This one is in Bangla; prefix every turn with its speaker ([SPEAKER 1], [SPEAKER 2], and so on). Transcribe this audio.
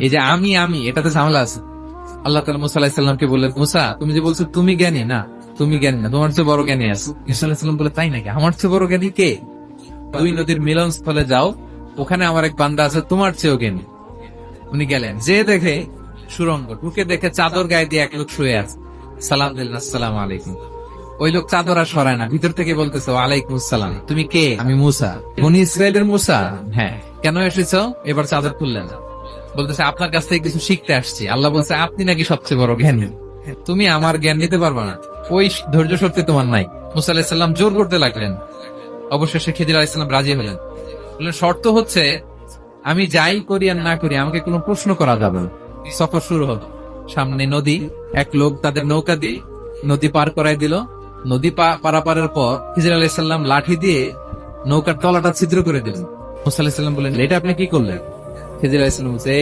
[SPEAKER 1] এই যে আমি আমি, এটাতে ঝামেলা আছে। আল্লাহ তালা মুসা আলাহিসাল্লামকে বললেন, মুসা, তুমি যে বলছো তুমি জ্ঞানী, না, তুমি জ্ঞানী না, তোমার চেয়ে বড় জ্ঞানী আছে। ইসা আলাহিসাল্লাম বলে, তাই নাকি? আমার চেয়ে বড় জ্ঞানী কে? দুই নদীর মিলন স্থলে যাও, ওখানে আমার এক বান্দা আছে, তোমার চেয়েও জ্ঞানী। উনি গেলেন, যে দেখে সুরঙ্গ ঢুকে দেখে চাদর গায়ে দিয়ে এক লোক শুয়ে আছে। সালাম দিলেন, আসসালাম আলাইকুম। ওই লোক চাদর আর সরায় না, ভিতর থেকে বলতেছে আলাইকুম আসসালাম। তুমি কে? আমি মুসা। বনি ইসরায়েলের মুসা? হ্যাঁ। কেন এসেছ? এবার চাদর খুললেন বলতেছে, আপনার কাছ থেকে কিছু শিখতে আসছি। আল্লাহ বলছে, আপনি নাকি সবচেয়ে বড় জ্ঞানী? তুমি আমার জ্ঞান নিতে পারবে না। ওই ধৈর্য শক্তি তোমার নাই। মুসা আলাহিসাল্লাম জোর করতে লাগলেন। অবশেষে খেদির আলাইসাল্লাম রাজি হলেন। শর্ত হচ্ছে, আমি যাই করি আর না করি, আমাকে কোনো প্রশ্ন করা যাবে সফর শুরু হলো। সামনে নদী, এক লোক তাদের নৌকা দিয়ে নদী পার করাই দিল। নদী পারাপারের পর হিজর আলাইসাল্লাম লাঠি দিয়ে নৌকার তলাটা ছিদ্র করে দিলেন। মুসা আলাহিসাল্লাম বললেন, এটা আপনি কি করলেন? খেজির আলাইসাল্লাম বলছে